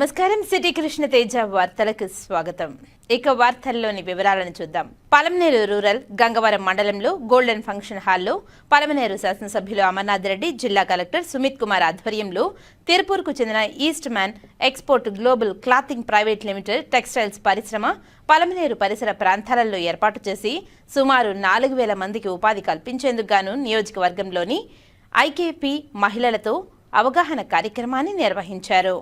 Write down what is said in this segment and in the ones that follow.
నమస్కారం సిటీ కృష్ణ తేజ వార్తలకు స్వాగతం. ఇక వార్తల్లోని వివరాలను చూద్దాం. పలమనేరు రూరల్ గంగవరం మండలంలో గోల్డెన్ ఫంక్షన్ హాల్లో పలమనేరు శాసనసభ్యులు అమర్నాథ్ రెడ్డి జిల్లా కలెక్టర్ సుమిత్ కుమార్ ఆధ్వర్యంలో తిరుపూర్కు చెందిన Eastman export global clothing private limited textiles పరిశ్రమ పలమనేరు పరిసర ప్రాంతాలలో ఏర్పాటు చేసి సుమారు నాలుగు వేల మందికి ఉపాధి కల్పించేందుకు గాను నియోజకవర్గంలోని ఐకేపీ మహిళలతో అవగాహన కార్యక్రమాన్ని నిర్వహించారు.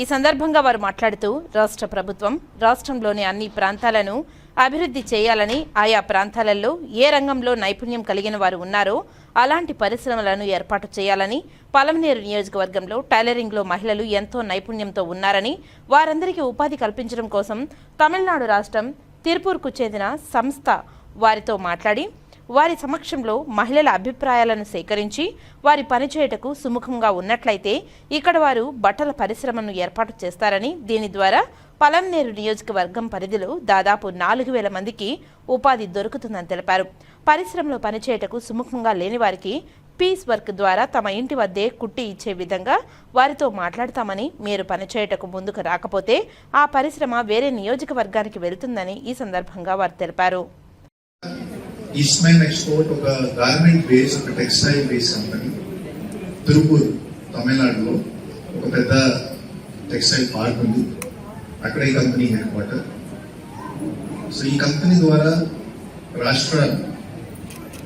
ఈ సందర్భంగా వారు మాట్లాడుతూ రాష్ట్ర ప్రభుత్వం రాష్ట్రంలోని అన్ని ప్రాంతాలను అభివృద్ధి చేయాలని ఆయా ప్రాంతాలలో ఏ రంగంలో నైపుణ్యం కలిగిన వారు ఉన్నారో అలాంటి పరిశ్రమలను ఏర్పాటు చేయాలని పలమనేరు నియోజకవర్గంలో టైలరింగ్లో మహిళలు ఎంతో నైపుణ్యంతో ఉన్నారని వారందరికీ ఉపాధి కల్పించడం కోసం తమిళనాడు రాష్ట్రం తిరుపూర్కు చెందిన సంస్థ వారితో మాట్లాడి వారి సమక్షంలో మహిళల అభిప్రాయాలను సేకరించి వారి పనిచేయటకు సుముఖంగా ఉన్నట్లయితే ఇక్కడ వారు బట్టల పరిశ్రమను ఏర్పాటు చేస్తారని దీని ద్వారా పలంనేరు నియోజకవర్గం పరిధిలో దాదాపు నాలుగు వేల మందికి ఉపాధి దొరుకుతుందని తెలిపారు. పరిశ్రమలో పనిచేయటకు సుముఖంగా లేని వారికి పీస్ వర్క్ ద్వారా తమ ఇంటి వద్దే కుట్టి ఇచ్చే విధంగా వారితో మాట్లాడతామని మీరు పనిచేయటకు ముందుకు రాకపోతే ఆ పరిశ్రమ వేరే నియోజకవర్గానికి వెళ్తుందని ఈ సందర్భంగా వారు తెలిపారు. ఈస్ట్మెన్ ఎక్స్పోర్ట్ ఒక గార్మెంట్ బేస్ ఒక టెక్స్టైల్ బేస్ కంపెనీ తిరుపూర్ తమిళనాడులో ఒక పెద్ద టెక్స్టైల్ పార్క్ ఉంది. అక్కడ ఈ కంపెనీ హెడ్ క్వార్టర్ సో ఈ కంపెనీ ద్వారా రాష్ట్ర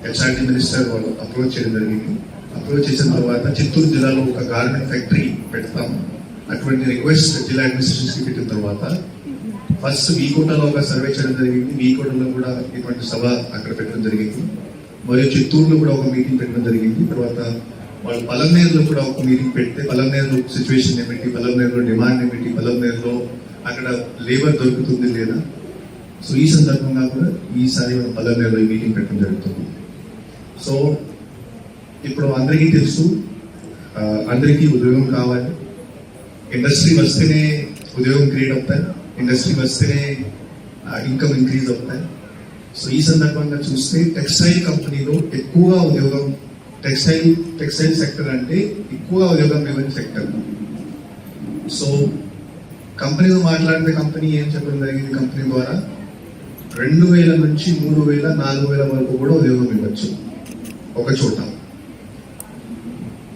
హెచ్ఆర్డి మినిస్టర్ వాళ్ళు అప్రోచ్ చేయడం జరిగింది. అప్రోచ్ చేసిన తర్వాత చిత్తూరు జిల్లాలో ఒక గార్మెంట్ ఫ్యాక్టరీ పెడతాము అటువంటి రిక్వెస్ట్ జిల్లా అడ్మినిస్ట్రేషన్ పెట్టిన తర్వాత ఫస్ట్ వీకోటలో ఒక సర్వే చేయడం జరిగింది. వీకోటలో కూడా ఇటువంటి సభ అక్కడ పెట్టడం జరిగింది. మరియు చిత్తూరులో కూడా ఒక మీటింగ్ పెట్టడం జరిగింది. తర్వాత వాళ్ళు పలంనేరులో కూడా ఒక మీటింగ్ పెడితే పలంనేరులో సిచ్యువేషన్ ఏమిటి? పలంనేరులో డిమాండ్ ఏమిటి? పలంనేరులో అక్కడ లేబర్ దొరుకుతుంది లేదా? సో ఈ సందర్భంగా కూడా ఈసారి మనం పలంనేరులో ఈ మీటింగ్ పెట్టడం జరుగుతుంది. సో ఇప్పుడు అందరికీ తెలుసు అందరికీ ఉద్యోగం కావాలి. ఇండస్ట్రీ వస్తేనే ఉద్యోగం క్రియేట్ అవుతాయి. ఇండస్ట్రీ వస్తే ఇన్కమ్ ఇంక్రీజ్ అవుతాయి. సో ఈ సందర్భంగా చూస్తే టెక్స్టైల్ కంపెనీలో ఎక్కువగా ఉద్యోగం టెక్స్టైల్ టెక్స్టైల్ సెక్టర్ అంటే ఎక్కువగా ఉద్యోగం ఇవ్వని సెక్టర్ సో కంపెనీతో మాట్లాడితే కంపెనీ ఏం చెప్పడం జరిగింది కంపెనీ ద్వారా? రెండు వేల నుంచి మూడు వేల నాలుగు వేల వరకు కూడా ఉద్యోగం ఇవ్వచ్చు. ఒక చోట.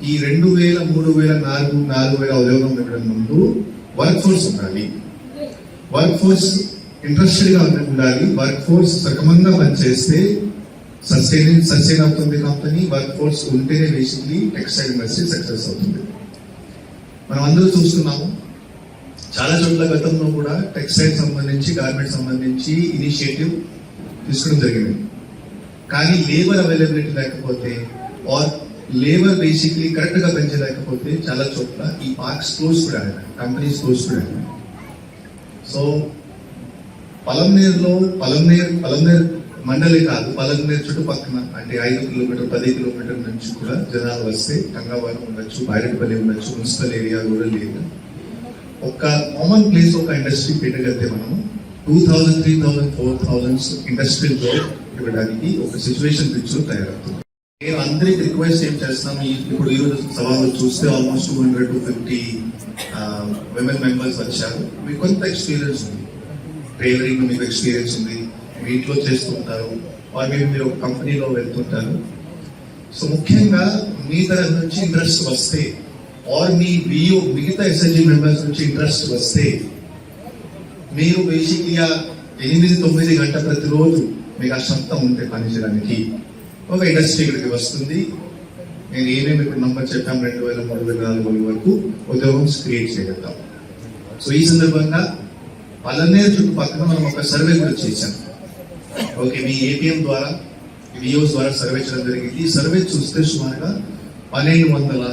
ఈ రెండు వేల మూడు వేల నాలుగు నాలుగు వేల ఉద్యోగం ఇవ్వడం ముందు వర్క్ ఫోర్స్ ఉండాలి. వర్క్ ఫోర్స్ ఇంట్రెస్టెడ్గా ఉండాలి. వర్క్ ఫోర్స్ సక్రమంగా పనిచేస్తే సస్టైన్ సస్టైన్ అవుతుంది కంపెనీ వర్క్ ఫోర్స్ ఉంటేనే బేసిక్లీ టెక్స్టైల్ ఇండస్ట్రీ సక్సెస్ అవుతుంది. మనం అందరూ చూస్తున్నాము. చాలా చోట్ల గతంలో కూడా టెక్స్టైల్ సంబంధించి గార్మెంట్ సంబంధించి ఇనిషియేటివ్ తీసుకోవడం జరిగింది. కానీ లేబర్ అవైలబిలిటీ లేకపోతే ఆర్ లేబర్ బేసిక్లీ కరెక్ట్గా పెంచలేకపోతే చాలా చోట్ల ఈ పార్క్స్ క్లోజ్ కూడా కంపెనీస్ క్లోజ్ కూడా అయినాయి. సో పలంనేరులో పలంనేరు పలంనేరు మండలి కాదు పలంనేరు చుట్టుపక్కన అంటే ఐదు కిలోమీటర్ పది కిలోమీటర్ నుంచి కూడా జనాలు వస్తే గంగావరం ఉండొచ్చు బైరెడ్పల్లి ఉండొచ్చు మున్సిపల్ ఏరియా కూడా లేదు ఒక కామన్ ప్లేస్ ఒక ఇండస్ట్రీ పెట్టగలితే మనం two thousand three thousand four thousands industrial growth ఇవ్వడానికి ఒక సిచ్యువేషన్ తెచ్చు తయారవుతుంది. నేను అందరికి రిక్వెస్ట్ ఏం చేస్తాను ఇప్పుడు ఈరోజు సవాళ్ళు చూస్తే almost two hundred to fifty women members వచ్చారు మీకు కొంత ఎక్స్పీరియన్స్ ఉంది టైలరింగ్ మీకు ఎక్స్పీరియన్స్ ఉంది. మీ ఇంట్లో చేస్తుంటారు. ఆర్ మీరు మీరు ఒక కంపెనీలో వెళ్తుంటారు. సో ముఖ్యంగా మీ తరఫు నుంచి ఇంట్రెస్ట్ వస్తే ఆర్ మీ వియో మిగతా ఎస్ఎల్జీ మెంబర్స్ నుంచి ఇంట్రెస్ట్ వస్తే మీరు బేసిక్గా ఎనిమిది తొమ్మిది గంట ప్రతిరోజు మీకు ఆ సొంతం ఉంటే పనిచేయడానికి ఒక ఇండస్ట్రీ ఇక్కడికి వస్తుంది. నేను ఏమేమి ఇక్కడ నంబర్ చెప్పాం రెండు వేల మూడు వేల నాలుగు వేల వరకు ఉద్యోగం క్రియేట్ చేయగలుగుతాం సో ఈ సందర్భంగా వాళ్ళనే చుట్టుపక్కల మనం ఒక సర్వే కూడా చేశాం. ఓకే మీ ఏటీఎం ద్వారా విఓస్ ద్వారా సర్వే చేయడం జరిగింది. ఈ సర్వే చూస్తే సుమారుగా పన్నెండు వందల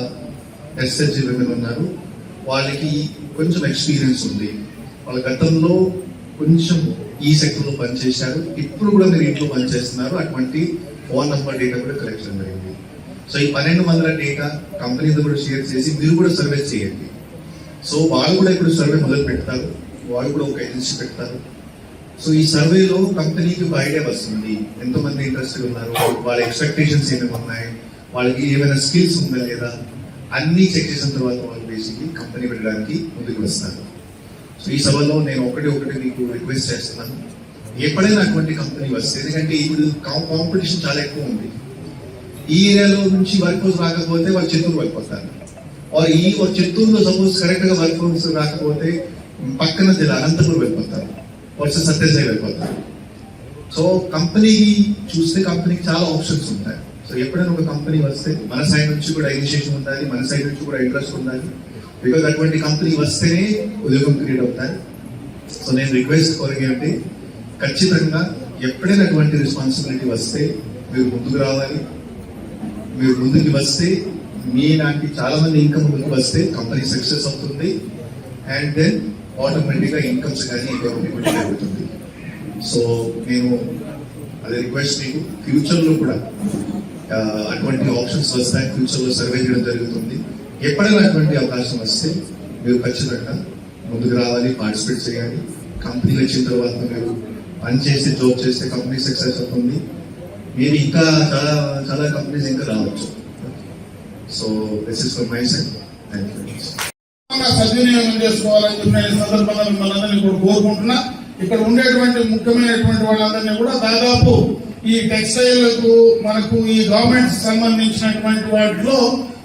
ఎస్ఎస్జి విమెన్ ఉన్నారు. వాళ్ళకి కొంచెం ఎక్స్పీరియన్స్ ఉంది. వాళ్ళ గతంలో కొంచెం ఈ సెక్టర్లో పనిచేశారు. ఇప్పుడు కూడా మీరు ఇంట్లో పనిచేస్తున్నారు. అటువంటి ఫోన్ నంబర్ డేటా కూడా కలెక్ట్ చేయడం జరిగింది. సో ఈ పన్నెండు వందల డేటా కంపెనీతో కూడా షేర్ చేసి మీరు కూడా సర్వే చేయండి. సో వాళ్ళు కూడా ఇప్పుడు సర్వే మొదలు పెడతారు. వాళ్ళు కూడా ఒక ఏజెన్సీ పెడతారు. సో ఈ సర్వేలో కంపెనీకి ఒక ఐడియా వస్తుంది. ఎంతమంది ఇంట్రెస్ట్ ఉన్నారు? వాళ్ళ ఎక్స్పెక్టేషన్స్ ఏమేమి ఉన్నాయి? వాళ్ళకి ఏమైనా స్కిల్స్ ఉందా లేదా? అన్ని చెక్ చేసిన తర్వాత వాళ్ళు బేసిక్లీ కంపెనీ పెట్టడానికి ముందుకు వస్తారు. సో ఈ సభలో నేను ఒకటి ఒకటి మీకు రిక్వెస్ట్ చేస్తున్నాను. ఎప్పుడైనా అటువంటి కంపెనీ వస్తే ఎందుకంటే ఇప్పుడు కాంపిటీషన్ చాలా ఎక్కువ ఉంది. ఈ ఏరియాలో నుంచి వర్క్ హౌస్ రాకపోతే వాళ్ళు చిత్తూరు వెళ్ళిపోతారు ఆర్ ఈ చిత్తూరులో సపోజ్ కరెక్ట్గా వర్క్ హౌస్ రాకపోతే పక్కన జిల్లా అనంతపురం వెళ్ళిపోతారు. వర్స సత్యసాయి వెళ్ళిపోతారు. సో కంపెనీకి చూస్తే కంపెనీకి చాలా ఆప్షన్స్ ఉంటాయి. సో ఎప్పుడైనా ఒక కంపెనీ వస్తే మన సైడ్ నుంచి కూడా ఇనిషియేషన్ ఉండాలి మన సైడ్ నుంచి కూడా ఇంట్రెస్ట్ ఉండాలి. బికాజ్ అటువంటి కంపెనీ వస్తేనే ఉద్యోగం క్రియేట్ అవుతాయి. సో నేను రిక్వెస్ట్ కోరికంటే ఖచ్చితంగా ఎప్పుడైనా అటువంటి రెస్పాన్సిబిలిటీ వస్తే మీరు ముందుకు రావాలి. మీరు ముందుకు వస్తే మీ లాంటి చాలా మంది ఇన్కమ్ ముందుకు వస్తే కంపెనీ సక్సెస్ అవుతుంది. అండ్ దెన్ ఆటోమేటిక్గా ఇన్కమ్స్ కానీ ఎకానమీ కూడా సో నేను అదే రిక్వెస్ట్ మీకు ఫ్యూచర్లో కూడా అటువంటి ఆప్షన్స్ వస్తాయి. ఫ్యూచర్లో సర్వే చేయడం జరుగుతుంది. ఎప్పుడైనా అటువంటి అవకాశం వస్తే మీరు ఖచ్చితంగా ముందుకు రావాలి పార్టిసిపేట్ చేయాలి. కంపెనీ వచ్చిన తర్వాత మీరు పని చేసి జాబ్ చేస్తే కంపెనీ సక్సెస్ అవుతుంది. మీరు ఇంకా చాలా చాలా కంపెనీస్ ఇంకా రావచ్చు. So this is for my side thank you సద్వినియోగం చేసుకోవాలని ఈ సందర్భంగా మిమ్మల్ని అందరినీ కూడా కోరుకుంటున్నా. ఇక్కడ ఉండేటువంటి ముఖ్యమైనటువంటి వాళ్ళందరినీ కూడా దాదాపు ఈ టెక్స్టైల్కు మనకు ఈ గవర్నమెంట్ సంబంధించినటువంటి వాటిలో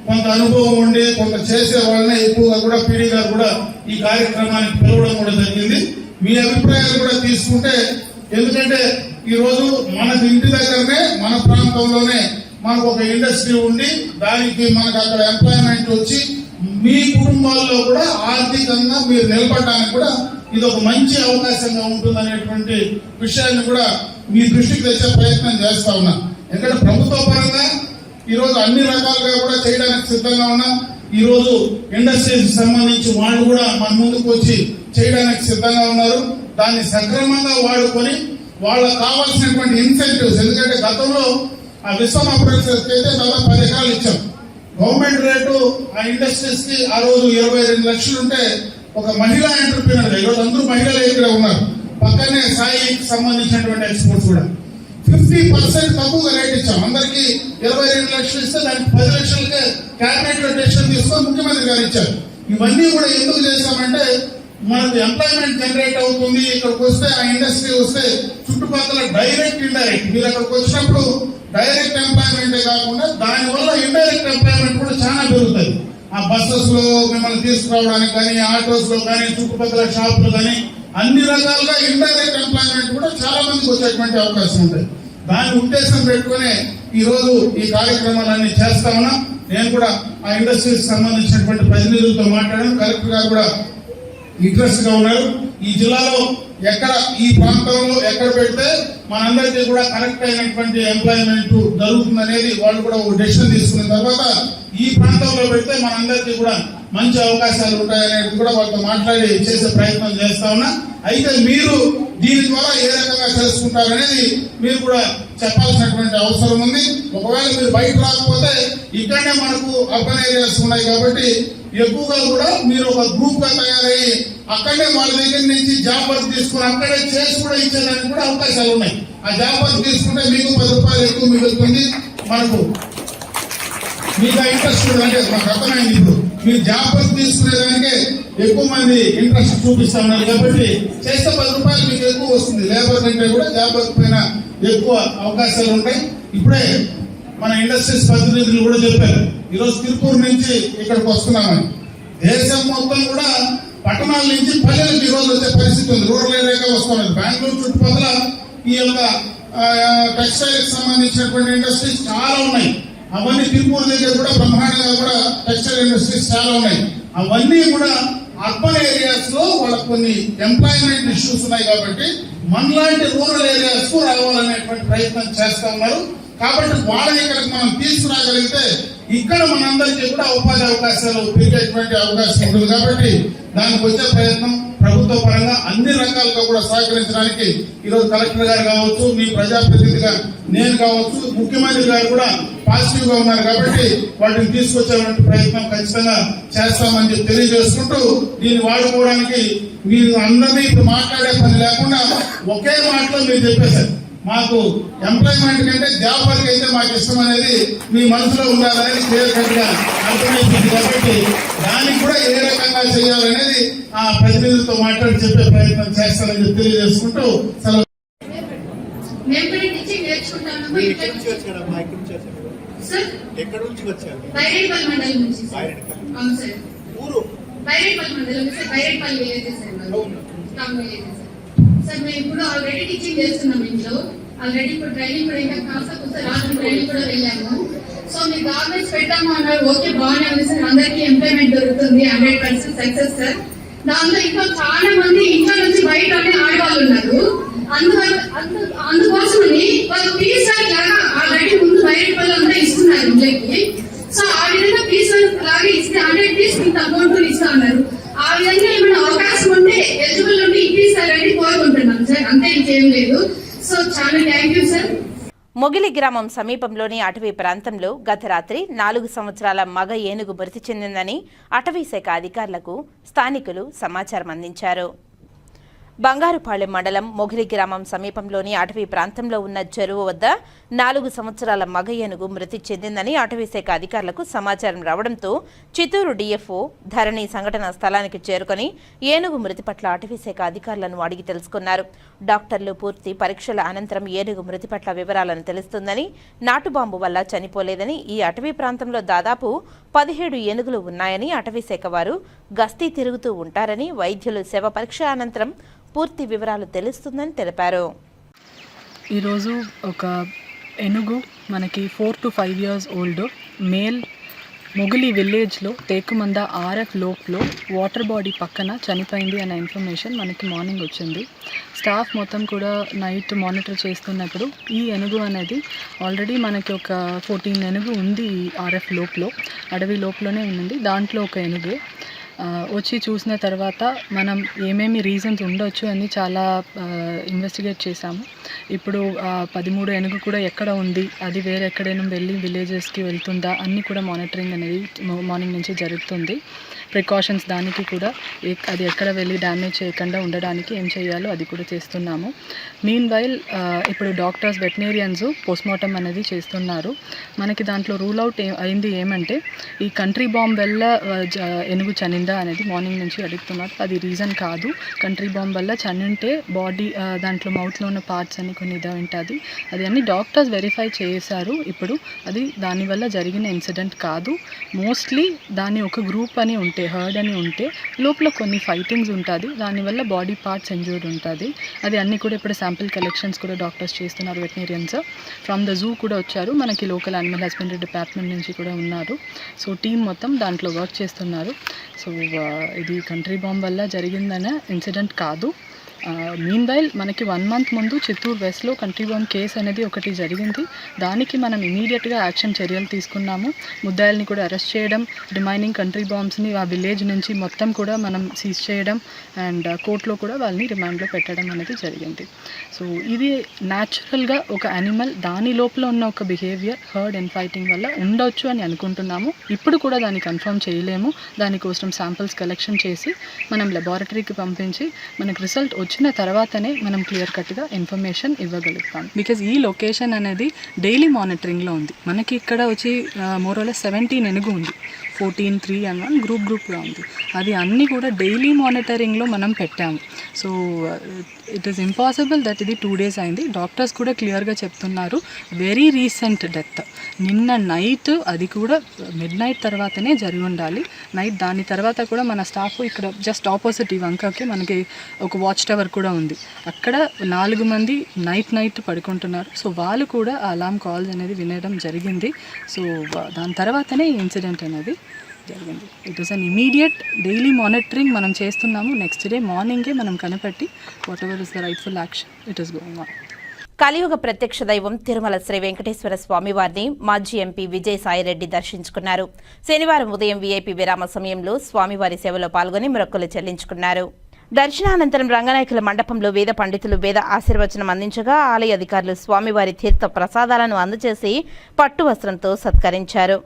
కొంత అనుభవం ఉండి కొంత చేసే వాళ్ళని ఎక్కువగా కూడా పీడీ గారు కూడా ఈ కార్యక్రమానికి పిలవడం కూడా జరిగింది. మీ అభిప్రాయాలు కూడా తీసుకుంటే ఎందుకంటే ఈరోజు మనకు ఇంటి దగ్గరనే మన ప్రాంతంలోనే మనకు ఒక ఇండస్ట్రీ ఉండి దానికి మనకు అక్కడ ఎంప్లాయ్మెంట్ వచ్చి మీ కుటుంబాల్లో కూడా ఆర్థికంగా మీరు నిలబడడానికి కూడా ఇది ఒక మంచి అవకాశంగా ఉంటుందనేటువంటి విషయాన్ని కూడా మీ దృష్టికి తెచ్చే ప్రయత్నం చేస్తా ఉన్నా. ఎందుకంటే ప్రభుత్వ పరంగా ఈరోజు అన్ని రకాలుగా కూడా చేయడానికి సిద్ధంగా ఉన్నాం. ఈరోజు ఇండస్ట్రీకి సంబంధించి వాళ్ళు కూడా మన ముందుకు వచ్చి చేయడానికి సిద్ధంగా ఉన్నారు. దాన్ని సక్రమంగా వాడుకొని వాళ్ళకు కావాల్సినటువంటి ఇన్సెంటివ్స్ ఎందుకంటే గతంలో ఆ విశ్వం అప్రెంటిస్ అయితే దాదాపు పది ఎకరాలు ఇచ్చాం. గవర్నమెంట్ రేటు ఆ ఇండస్ట్రీస్కి ఆ రోజు ఇరవై రెండు లక్షలు ఉంటే ఒక మహిళా ఎంటర్ప్రీనర్ ఈరోజు అందరూ మహిళలే ఇక్కడ ఉన్నారు. పక్కనే సాయికి సంబంధించినటువంటి ఎక్స్పోర్ట్స్ కూడా. ఫిఫ్టీ పర్సెంట్ తక్కువగా రేట్ ఇచ్చాం. అందరికి ఇరవై రెండు లక్షలు ఇస్తే దానికి పది లక్షలకే క్యాబినెట్లో డెసిషన్ తీసుకొని ముఖ్యమంత్రి గారు ఇచ్చారు. ఇవన్నీ కూడా ఎందుకు చేశామంటే మనకు ఎంప్లాయ్మెంట్ జనరేట్ అవుతుంది ఇక్కడికి వస్తే ఆ ఇండస్ట్రీ వస్తే చుట్టుపక్కల డైరెక్ట్ ఇండైరెక్ట్ మీరు అక్కడికి వచ్చినప్పుడు డైరెక్ట్ ఎంప్లాయ్మెంటే కాకుండా దాని వల్ల ఇండైరెక్ట్ ఎంప్లాయ్మెంట్ కూడా చాలా పెరుగుతుంది. ఆ బస్సెస్లో మిమ్మల్ని తీసుకురావడానికి కానీ ఆటోస్లో కానీ చుట్టుపక్కల షాపులు కానీ అన్ని రకాలుగా ఇండైరెక్ట్ ఎంప్లాయ్మెంట్ కూడా చాలా మందికి వచ్చేటువంటి అవకాశం ఉంటుంది. దాని ఉద్దేశం పెట్టుకునే ఈరోజు ఈ కార్యక్రమాలన్నీ చేస్తా ఉన్నాం. నేను కూడా ఆ ఇండస్ట్రీకి సంబంధించినటువంటి ప్రతినిధులతో మాట్లాడాను. కలెక్టర్ గారు కూడా ఇంట్రెస్ట్గా ఉన్నారు. ఈ జిల్లాలో ఎక్కడ ఈ ప్రాంతంలో ఎక్కడ పెడితే మనందరికీ కూడా కరెక్ట్ అయినటువంటి ఎంప్లాయ్మెంట్ జరుగుతుంది అనేది వాళ్ళు కూడా ఒక డెసిషన్ తీసుకున్న తర్వాత ఈ ప్రాంతంలో పెడితే మనందరికీ కూడా మంచి అవకాశాలు ఉంటాయనేది కూడా వాళ్ళతో మాట్లాడి చేసే ప్రయత్నం చేస్తా ఉన్నా. అయితే మీరు దీని ద్వారా ఏ రకంగా తెలుసుకుంటారనేది మీరు కూడా చెప్పాల్సినటువంటి అవసరం ఉంది. ఒకవేళ మీరు బయట రాకపోతే ఇక్కడనే మనకు అర్బన్ ఏరియాస్ ఉన్నాయి కాబట్టి ఎక్కువగా కూడా మీరు ఒక గ్రూప్గా తయారయ్యి అక్కడనే వాళ్ళ దగ్గర నుంచి జాబ్ వర్క్ తీసుకుని అక్కడే చేసి కూడా ఇచ్చేదానికి కూడా అవకాశాలు ఉన్నాయి. ఆ జాబ్ వర్క్ తీసుకుంటే మీకు పది రూపాయలు ఎక్కువ మిగులుతుంది మనకు. మీకు ఇంట్రెస్ట్ అంటే మాకు అర్థమైంది ఇప్పుడు. మీరు జాబ్ వర్క్ తీసుకునేదానికే ఎక్కువ మంది ఇంట్రెస్ట్ చూపిస్తా ఉన్నారు కాబట్టి చేస్తే పది రూపాయలు మీకు ఎక్కువ వస్తుంది. లేబర్ కంటే కూడా జాబ్ వర్క్ పైన ఎక్కువ అవకాశాలు ఉంటాయి. ఇప్పుడే మన ఇండస్ట్రీస్ ప్రతినిధులు కూడా చెప్పారు. ఈరోజు తిరుపూర్ నుంచి ఇక్కడికి వస్తున్నామని. దేశం మొత్తం కూడా పట్టణాల నుంచి పల్లెలకు ఈ రోజు వచ్చే పరిస్థితి ఉంది. రూరల్ ఏరియాగా వస్తున్నారు బెంగళూరు చుట్టుపక్కల ఈ యొక్క టెక్స్టైల్ సంబంధించినటువంటి ఇండస్ట్రీస్ చాలా ఉన్నాయి. అవన్నీ తిరుపూర్ దగ్గర కూడా బ్రహ్మాండంగా కూడా టెక్స్టైల్ ఇండస్ట్రీస్ చాలా ఉన్నాయి. అవన్నీ కూడా అర్బన్ ఏరియాస్లో వాళ్ళకి కొన్ని ఎంప్లాయ్మెంట్ ఇష్యూస్ ఉన్నాయి కాబట్టి మనలాంటి రూరల్ ఏరియాస్కు రావాలనేటువంటి ప్రయత్నం చేస్తా ఉన్నారు. కాబట్టి వాళ్ళని ఇక్కడికి మనం తీసుకురాగలిగితే ఇక్కడ మనందరికీ కూడా ఉపాధి అవకాశాలు పెరిగేటువంటి అవకాశం ఉంటుంది. కాబట్టి దానికి వచ్చే ప్రయత్నం ప్రభుత్వ పరంగా అన్ని రంగాలతో కూడా సహకరించడానికి ఈరోజు కలెక్టర్ గారు కావచ్చు మీ ప్రజాప్రతినిధిగా నేను కావచ్చు ముఖ్యమంత్రి గారు కూడా పాజిటివ్గా ఉన్నారు. కాబట్టి వాటిని తీసుకొచ్చేటువంటి ప్రయత్నం ఖచ్చితంగా చేస్తామని చెప్పి తెలియజేసుకుంటూ దీన్ని వాడుకోవడానికి మీరు అందరినీ ఇప్పుడు మాట్లాడే పని లేకుండా ఒకే మాటలో మీరు చెప్పేశారు. మాకు ఎంప్లాయ్మెంట్ కంటే జాబ్ వర్క్ అయితే మాకు ఇష్టం అనేది మీ మనసులో ఉండాలనేది క్లియర్ కట్గా అర్థమైపోయింది కాబట్టి దానికి కూడా ఏ రకంగా చేయాలనేది ఆ ప్రతినిధులతో మాట్లాడి చెప్పే ప్రయత్నం చేస్తానని చెప్పి తెలియజేసుకుంటూ సెలవు. ఎక్కడి నుంచి వచ్చారు మండలం మండలం సార్ మేము ఇప్పుడు ఆల్రెడీ టీచింగ్ చేస్తున్నాం ఇంట్లో. ఆల్రెడీ ఇప్పుడు ట్రైనింగ్ కూడా ఇంకా కాస్త సార్ రాత్రి ట్రైనింగ్ కూడా వెళ్ళాము. సో మీ గవర్నమెంట్స్ పెట్టాము అన్నారు. ఓకే బాగానే ఉంది సార్. అందరికీ ఎంప్లాయ్మెంట్ దొరుకుతుంది. Hundred percent success sir. దాంతో ఇంకా చాలా మంది ఇంట్లో నుంచి బయటనే ఆడవాళ్ళు ఉన్నారు. అందువల్ల అందు అందుకోసమని వాళ్ళు పీస్ వర్క్ లాగా ఆల్రెడీ ముందు బయట వాళ్ళు అంతా ఇస్తున్నారు ఇంట్లోకి సో ఆ విధంగా పీస్ వర్క్ లాగా ఇస్తే హండ్రెడ్ పీస్ ఇంత అమౌంట్ ఇస్తా ఉన్నారు ఆ విధంగా ఏమైనా అవకాశం ఉంటే ఎలిజిబుల్ ఉంటే ఇప్పిస్తారని కోరుకుంటున్నాం సార్ అంతే ఇంకేం లేదు సో చాలా థ్యాంక్ యూ సార్ మొగిలి గ్రామం సమీపంలోని అటవీ ప్రాంతంలో గత రాత్రి నాలుగు సంవత్సరాల మగ ఏనుగు మృతి చెందిందని అటవీ శాఖ అధికారులకు స్థానికులు సమాచారం అందించారు. బంగారుపాళెం మండలం మొగిలి గ్రామం సమీపంలోని అటవీ ప్రాంతంలో ఉన్న చెరువు వద్ద నాలుగు సంవత్సరాల మగ ఏనుగు మృతి చెందిందని అటవీశాఖ అధికారులకు సమాచారం రావడంతో చిత్తూరు డీఎఫ్ఓ ధరణి సంఘటన స్థలానికి చేరుకొని ఏనుగు మృతి పట్ల అటవీశాఖ అధికారులను అడిగి తెలుసుకున్నారు. డాక్టర్లు పూర్తి పరీక్షల అనంతరం ఏనుగు మృతి పట్ల వివరాలను తెలుస్తుందని నాటుబాంబు వల్ల చనిపోలేదని ఈ అటవీ ప్రాంతంలో దాదాపు పదిహేడు ఏనుగులు ఉన్నాయని అటవీశాఖ వారు గస్తీ తిరుగుతూ ఉంటారని వైద్యులు శవ పరీక్ష అనంతరం పూర్తి వివరాలు తెలుస్తుందని తెలిపారు. ఈరోజు ఒక ఏనుగు మనకి four to five years old. Male Mogili విలేజ్లో తేకుమంద ఆర్ఎఫ్ లోప్లో వాటర్ బాడీ పక్కన చనిపోయింది అనే ఇన్ఫర్మేషన్ మనకి మార్నింగ్ వచ్చింది. స్టాఫ్ మొత్తం కూడా నైట్ మానిటర్ చేస్తున్నప్పుడు ఈ ఏనుగు అనేది ఆల్రెడీ మనకి ఒక ఫోర్టీన్ ఎనుగు ఉంది ఆర్ఎఫ్ లోప్లో. అడవి లోపలనే ఉంది దాంట్లో ఒక ఎనుగు వచ్చి చూసిన తర్వాత మనం ఏమేమి రీజన్స్ ఉండొచ్చు అని చాలా ఇన్వెస్టిగేట్ చేశాము. ఇప్పుడు పదమూడు పదిమూడు ఎనుగు కూడా ఎక్కడ ఉంది? అది వేరే ఎక్కడైనా వెళ్ళి విలేజెస్కి వెళ్తుందా? అన్నీ కూడా మానిటరింగ్ అనేది మార్నింగ్ నుంచి జరుగుతుంది. ప్రికాషన్స్ దానికి కూడా ఎక్- అది ఎక్కడ వెళ్ళి డ్యామేజ్ చేయకుండా ఉండడానికి ఏం చేయాలో అది కూడా చేస్తున్నాము. మీన్ వైల్ ఇప్పుడు డాక్టర్స్ వెటనేరియన్స్ పోస్ట్మార్టం అనేది చేస్తున్నారు. మనకి దాంట్లో రూల్ అవుట్ అయింది ఏమంటే ఈ కంట్రీ బాంబ్ వల్ల ఎనుగు జ- ఏనుగు చనిందా అనేది మార్నింగ్ నుంచి అడుగుతున్నారు. అది రీజన్ కాదు. కంట్రీ బాంబ్ వల్ల చనింటే బాడీ దాంట్లో మౌత్లో ఉన్న పార్ట్స్ అని కొన్ని ఇది ఉంటుంది అది అన్ని డాక్టర్స్ వెరిఫై చేశారు. ఇప్పుడు అది దానివల్ల జరిగిన ఇన్సిడెంట్ కాదు. మోస్ట్లీ దాని ఒక గ్రూప్ అని ఉంటే హర్డ్ అని ఉంటే లోపల కొన్ని ఫైటింగ్స్ ఉంటుంది. దానివల్ల బాడీ పార్ట్స్ ఎంజూర్డ్ ఉంటుంది. అది అన్ని కూడా ఇప్పుడు శాంపిల్ కలెక్షన్స్ కూడా డాక్టర్స్ చేస్తున్నారు వెటనేరియన్స్ ఫ్రమ్ ద జూ కూడా వచ్చారు. మనకి లోకల్ యానిమల్ హస్బెండరీ డిపార్ట్మెంట్ నుంచి కూడా ఉన్నారు. సో టీం మొత్తం దాంట్లో వర్క్ చేస్తున్నారు. సో uh, ఇది కంట్రీ బాంబ్ వల్ల జరిగిందనే ఇన్సిడెంట్ కాదు. మీన్ వైల్ మనకి వన్ మంత్ ముందు చిత్తూరు వెస్ట్లో కంట్రీ బాంబ్ కేసు అనేది ఒకటి జరిగింది. దానికి మనం ఇమీడియట్గా యాక్షన్ చర్యలు తీసుకున్నాము. ముద్దాయిల్ని కూడా అరెస్ట్ చేయడం రిమైనింగ్ కంట్రీ బాంబ్స్ని ఆ విలేజ్ నుంచి మొత్తం కూడా మనం సీజ్ చేయడం అండ్ కోర్టులో uh, కూడా వాళ్ళని రిమాండ్లో పెట్టడం అనేది జరిగింది. సో ఇది న్యాచురల్గా ఒక యానిమల్ దాని లోపల ఉన్న ఒక బిహేవియర్ హర్డ్ అండ్ ఫైటింగ్ వల్ల ఉండొచ్చు అని అనుకుంటున్నాము. ఇప్పుడు కూడా దాన్ని కన్ఫర్మ్ చేయలేము. దానికోసం శాంపిల్స్ కలెక్షన్ చేసి మనం లెబారటరీకి పంపించి మనకు రిజల్ట్ వచ్చిన తర్వాతనే మనం క్లియర్ కట్గా ఇన్ఫర్మేషన్ ఇవ్వగలుగుతాం. బికాజ్ ఈ లొకేషన్ అనేది డైలీ మానిటరింగ్లో ఉంది. మనకి ఇక్కడ వచ్చి మోరోలో సెవెంటీన్ ఎనుగు ఉంది. Fourteen three and one group గ్రూప్గా ఉంది. అది అన్నీ కూడా డైలీ మానిటరింగ్లో మనం పెట్టాము. So it is impossible that ఇది టూ డేస్ అయింది. డాక్టర్స్ కూడా క్లియర్గా చెప్తున్నారు. Very recent death. నిన్న నైట్ అది కూడా మిడ్ నైట్ తర్వాతనే జరిగి ఉండాలి. నైట్ దాని తర్వాత కూడా మన స్టాఫ్ ఇక్కడ జస్ట్ ఆపోజిట్ ఈ వంకకి మనకి ఒక వాచ్ టవర్ కూడా ఉంది. అక్కడ నాలుగు మంది నైట్ నైట్ పడుకుంటున్నారు. సో వాళ్ళు కూడా ఆ అలామ్ కాల్స్ అనేది వినడం జరిగింది. సో దాని తర్వాతనే ఈ ఇన్సిడెంట్ అనేది జరిగింది. It is an immediate daily monitoring మనం చేస్తున్నాము. నెక్స్ట్ డే మార్నింగే మనం కనిపెట్టి whatever is the rightful action it is going on కలియుగ ప్రత్యక్ష దైవం తిరుమల శ్రీ వెంకటేశ్వర స్వామి వారిని మాజీ ఎంపీ విజయసాయిరెడ్డి దర్శించుకున్నారు. శనివారం ఉదయం వీఐపీ విరామ సమయంలో స్వామివారి సేవలో పాల్గొని మొక్కులు చెల్లించుకున్నారు. దర్శనానంతరం రంగనాయకుల మండపంలో వేద పండితులు వేద ఆశీర్వచనం అందించగా ఆలయ అధికారులు స్వామివారి తీర్థ ప్రసాదాలను అందజేసి పట్టు వస్త్రంతో సత్కరించారు.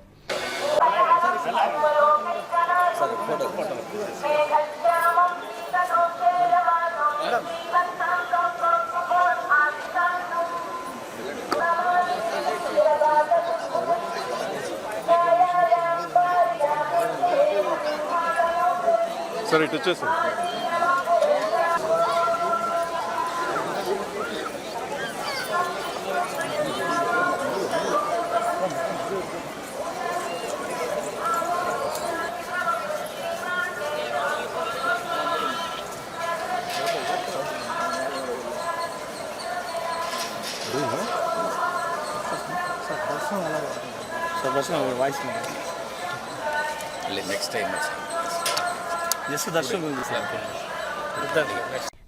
ఒకసారి ఇటు వచ్చేసి వాయిస్ నెక్స్ట్ టైం జస్ట్ దర్శనం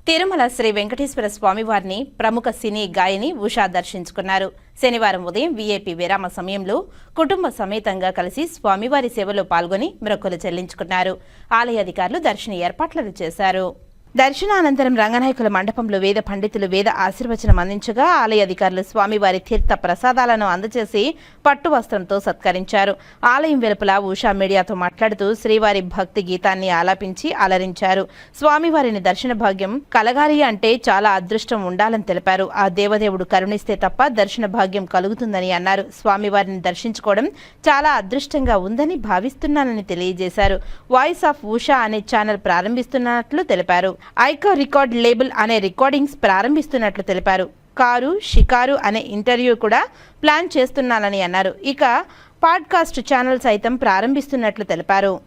తిరుమల శ్రీ వెంకటేశ్వర స్వామివారిని ప్రముఖ సినీ గాయని ఉషా దర్శించుకున్నారు. శనివారం ఉదయం వీఐపీ విరామ సమయంలో కుటుంబ సమేతంగా కలిసి స్వామివారి సేవలో పాల్గొని మొక్కులు చెల్లించుకున్నారు. ఆలయ అధికారులు దర్శన ఏర్పాట్లను చేశారు. దర్శనానంతరం రంగనాయకుల మండపంలో వేద పండితులు వేద ఆశీర్వచనం అందించగా ఆలయ అధికారులు స్వామివారి తీర్థ ప్రసాదాలను అందజేసి పట్టు వస్త్రంతో సత్కరించారు. ఆలయం వెలుపల ఉషా మీడియాతో మాట్లాడుతూ శ్రీవారి భక్తి గీతాన్ని ఆలాపించి అలరించారు. స్వామివారిని దర్శన భాగ్యం కలగాలి అంటే చాలా అదృష్టం ఉండాలని తెలిపారు. ఆ దేవదేవుడు కరుణిస్తే తప్ప దర్శన భాగ్యం కలుగుతుందని అన్నారు. స్వామివారిని దర్శించుకోవడం చాలా అదృష్టంగా ఉందని భావిస్తున్నానని తెలియజేశారు. వాయిస్ ఆఫ్ ఉషా అనే ఛానల్ ప్రారంభిస్తున్నట్లు తెలిపారు. ఐకా రికార్డ్ లేబుల్ అనే రికార్డింగ్స్ ప్రారంభిస్తున్నట్లు తెలిపారు. కారు షికారు అనే ఇంటర్వ్యూ కూడా ప్లాన్ చేస్తున్నానని అన్నారు. ఇక పాడ్కాస్ట్ ఛానల్ సైతం ప్రారంభిస్తున్నట్లు తెలిపారు.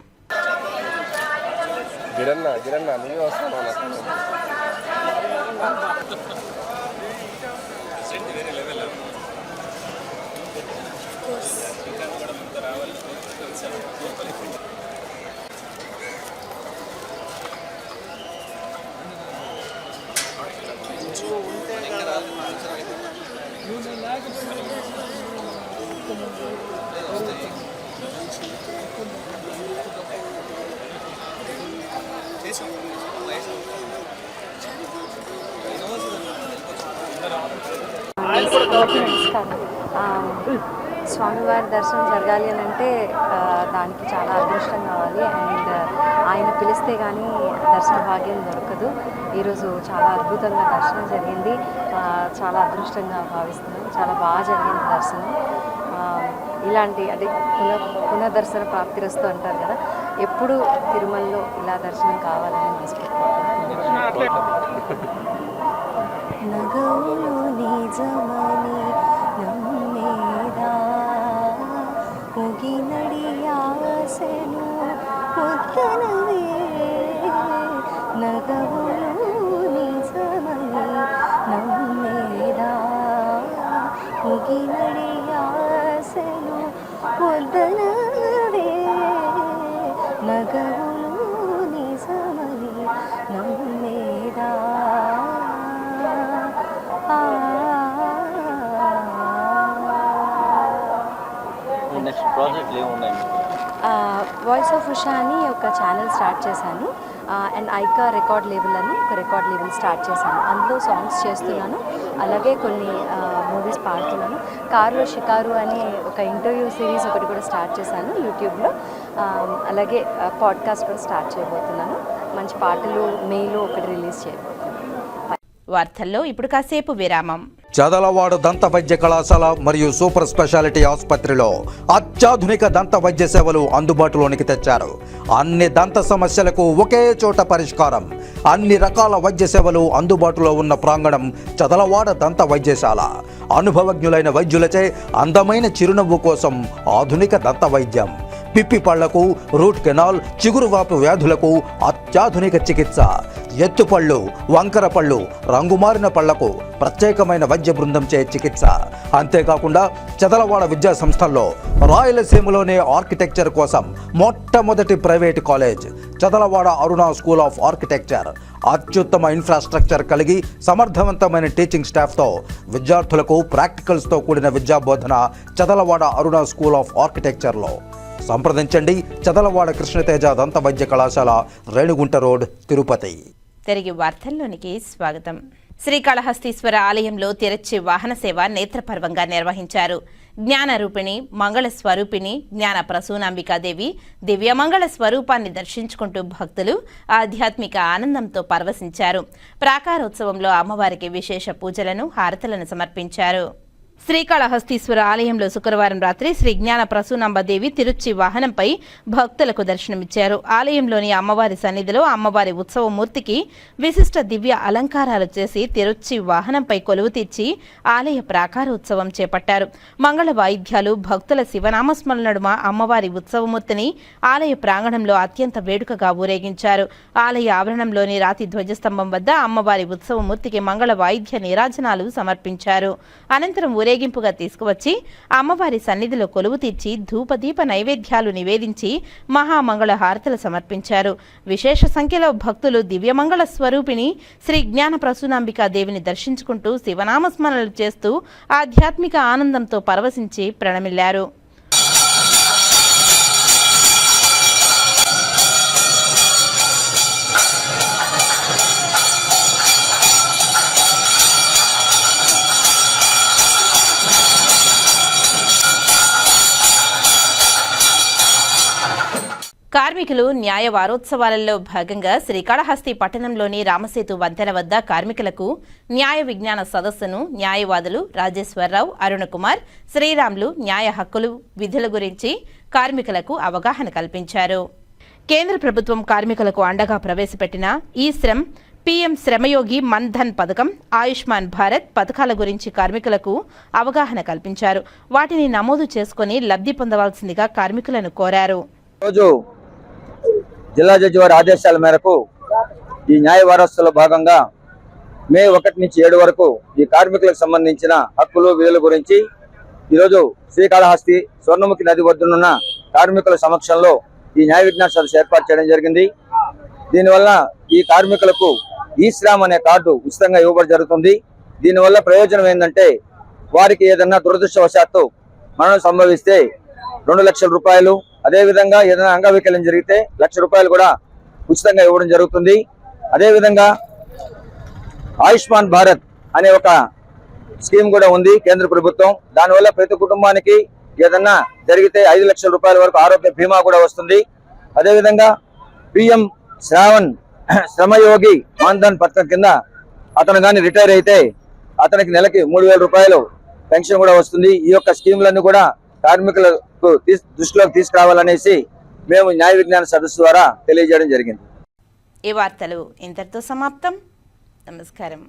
గిరన్న గిరన్న నమస్కారం ఆ, స్వామివారి దర్శనం జరగాలి అని అంటే దానికి చాలా అదృష్టం కావాలి. అండ్ ఆయన పిలిస్తే కానీ దర్శన భాగ్యం దొరకదు. ఈరోజు చాలా అద్భుతంగా దర్శనం జరిగింది. చాలా అదృష్టంగా భావిస్తున్నాం. చాలా బాగా జరిగింది దర్శనం. ఇలాంటి అంటే పున పునర్దర్శన ప్రాప్తిరస్తు అంటారు కదా ఎప్పుడు తిరుమలలో ఇలా దర్శనం కావాలని మనస్ఫూర్తిగా ಲಗೌನು ನಿಜಮನಿ ನಮ್ಮೇದ ಹೋಗಿ ನಡಿಯಾಸೆನು ಪುತ್ತನವೇ ಲಗೌನು వాయిస్ ఆఫ్ ఉషా అని ఒక ఛానల్ స్టార్ట్ చేశాను. అండ్ ఐకా రికార్డ్ లేబుల్ అని ఒక రికార్డ్ లేబుల్ స్టార్ట్ చేశాను. అందులో సాంగ్స్ చేస్తున్నాను. అలాగే కొన్ని మూవీస్ పాడుతున్నాను. కారులో షికారు అని ఒక ఇంటర్వ్యూ సిరీస్ ఒకటి కూడా స్టార్ట్ చేశాను యూట్యూబ్లో అలాగే పాడ్కాస్ట్ కూడా స్టార్ట్ చేయబోతున్నాను. మంచి పాటలు మేలో ఒకటి రిలీజ్ చేయబోతున్నాను. వార్తల్లో ఇప్పుడు కాసేపు విరామం. చదలవాడ దంత వైద్య కళాశాల మరియు సూపర్ స్పెషాలిటీ ఆసుపత్రిలో అత్యాధునిక దంత వైద్య సేవలు అందుబాటులోనికి తెచ్చారు. అన్ని దంత సమస్యలకు ఒకే చోట పరిష్కారం. అన్ని రకాల వైద్య సేవలు అందుబాటులో ఉన్న ప్రాంగణం చదలవాడ దంత వైద్యశాల. అనుభవజ్ఞులైన వైద్యులచే అందమైన చిరునవ్వు కోసం ఆధునిక దంత వైద్యం. పిప్పి పళ్ళకు రూట్ కెనాల్ చిగురువాపు వ్యాధులకు అత్యాధునిక చికిత్స. ఎత్తుపళ్ళు వంకర పళ్ళు రంగుమారిన పళ్ళకు ప్రత్యేకమైన వైద్య బృందంచే చికిత్స. అంతేకాకుండా చదలవాడ విద్యా సంస్థల్లో రాయలసీమలోనే ఆర్కిటెక్చర్ కోసం మొట్టమొదటి private college Chadalavada Aruna school of architecture. అత్యుత్తమ ఇన్ఫ్రాస్ట్రక్చర్ కలిగి సమర్థవంతమైన టీచింగ్ స్టాఫ్తో విద్యార్థులకు ప్రాక్టికల్స్తో కూడిన విద్యా బోధన చదలవాడ అరుణ స్కూల్ ఆఫ్ ఆర్కిటెక్చర్లో. సంప్రదించండి. చదలవాడ కృష్ణతేజ దంత వైద్య కళాశాల రేణుగుంట రోడ్ తిరుపతి. తిరిగి వార్తల్లోనికి స్వాగతం. శ్రీకాళహస్తీశ్వర ఆలయంలో తిరచ్చి వాహన సేవ నేత్రపర్వంగా నిర్వహించారు. జ్ఞాన రూపిణి మంగళ స్వరూపిణి జ్ఞాన ప్రసూనాంబికాదేవి దివ్యమంగళ స్వరూపాన్ని దర్శించుకుంటూ భక్తులు ఆధ్యాత్మిక ఆనందంతో పరవశించారు. ప్రాకారోత్సవంలో అమ్మవారికి విశేష పూజలను హారతులను సమర్పించారు. శ్రీకాళహస్తీశ్వర ఆలయంలో శుక్రవారం రాత్రి శ్రీ జ్ఞాన ప్రసూనాంబదేవి తిరుచి వాహనంపై భక్తులకు దర్శనమిచ్చారు. ఆలయంలోని అమ్మవారి సన్నిధిలో అమ్మవారి ఉత్సవమూర్తికి విశిష్ట దివ్య అలంకారాలు చేసి తిరుచి వాహనంపై కొలువు తీర్చి ఆలయ ప్రాకారోత్సవం చేపట్టారు. మంగళ వాయిద్యాలు భక్తుల శివనామస్మరణ నడుమ అమ్మవారి ఉత్సవమూర్తిని ఆలయ ప్రాంగణంలో అత్యంత వేడుకగా ఊరేగించారు. ఆలయ ఆవరణంలోని రాతి ధ్వజస్తంభం వద్ద అమ్మవారి ఉత్సవమూర్తికి మంగళ వాయిద్య నీరాజనాలు సమర్పించారు. అనంతరం ఊరేగింపుగా తీసుకువచ్చి అమ్మవారి సన్నిధిలో కొలువు తీర్చి ధూపదీప నైవేద్యాలు నివేదించి మహామంగళ హారతలు సమర్పించారు. విశేష సంఖ్యలో భక్తులు దివ్యమంగళ స్వరూపిణి శ్రీ జ్ఞాన ప్రసూనాంబికా దేవిని దర్శించుకుంటూ శివనామస్మరణలు చేస్తూ ఆధ్యాత్మిక ఆనందంతో పరవశించి ప్రణమిల్లారు. కార్మికులు న్యాయ వారోత్సవాలలో భాగంగా శ్రీకాళహస్తి పట్టణంలోని రామసేతు వంతెన వద్ద కార్మికులకు న్యాయ విజ్ఞాన సదస్సును న్యాయవాదులు రాజేశ్వరరావు అరుణకుమార్ శ్రీరాములు న్యాయ హక్కులు విధుల గురించి కార్మికులకు అవగాహన కల్పించారు. కేంద్ర ప్రభుత్వం కార్మికులకు అండగా ప్రవేశపెట్టిన ఈ శ్రమ్ పీఎం శ్రమయోగి మన్ధన్ పథకం ఆయుష్మాన్ భారత్ పథకాల గురించి కార్మికులకు అవగాహన కల్పించారు. వాటిని నమోదు చేసుకుని లబ్ధి పొందవలసిందిగా కార్మికులను కోరారు. రోజు జిల్లా జడ్జి వారి ఆదేశాల మేరకు ఈ న్యాయ వారసులో భాగంగా మే ఒకటి నుంచి ఏడు వరకు ఈ కార్మికులకు సంబంధించిన హక్కులు విధుల గురించి ఈరోజు శ్రీకాళహస్తి స్వర్ణముఖి నది వద్దనున్న కార్మికుల సమక్షంలో ఈ న్యాయ విజ్ఞాన సదస్సు ఏర్పాటు చేయడం జరిగింది. దీనివల్ల ఈ కార్మికులకు ఈ శ్రామ్ అనే కార్డు ఉచితంగా ఇవ్వబడి జరుగుతుంది. దీనివల్ల ప్రయోజనం ఏంటంటే వారికి ఏదన్నా దురదృష్టవశాత్తు మరణం సంభవిస్తే రెండు లక్షల రూపాయలు అదేవిధంగా ఏదైనా అంగవైకల్యం జరిగితే లక్ష రూపాయలు కూడా ఉచితంగా ఇవ్వడం జరుగుతుంది. అదేవిధంగా ఆయుష్మాన్ భారత్ అనే ఒక స్కీమ్ కూడా ఉంది కేంద్ర ప్రభుత్వం. దానివల్ల ప్రతి కుటుంబానికి ఏదన్నా జరిగితే ఐదు లక్షల రూపాయల వరకు ఆరోగ్య బీమా కూడా వస్తుంది. అదేవిధంగా పిఎం శ్రావణ్ శ్రమయోగి మాన్ధన్ పథకం కింద అతను కానీ రిటైర్ అయితే అతనికి నెలకి మూడు వేల రూపాయలు పెన్షన్ కూడా వస్తుంది. ఈ యొక్క స్కీమ్లన్నీ కూడా కార్మికుల దృష్టిలోకి తీసుకురావాలనేసి మేము న్యాయ విజ్ఞాన సదస్సు ద్వారా తెలియజేయడం జరిగింది. ఈ వార్తలు ఇంతటితో సమాప్తం. నమస్కారం.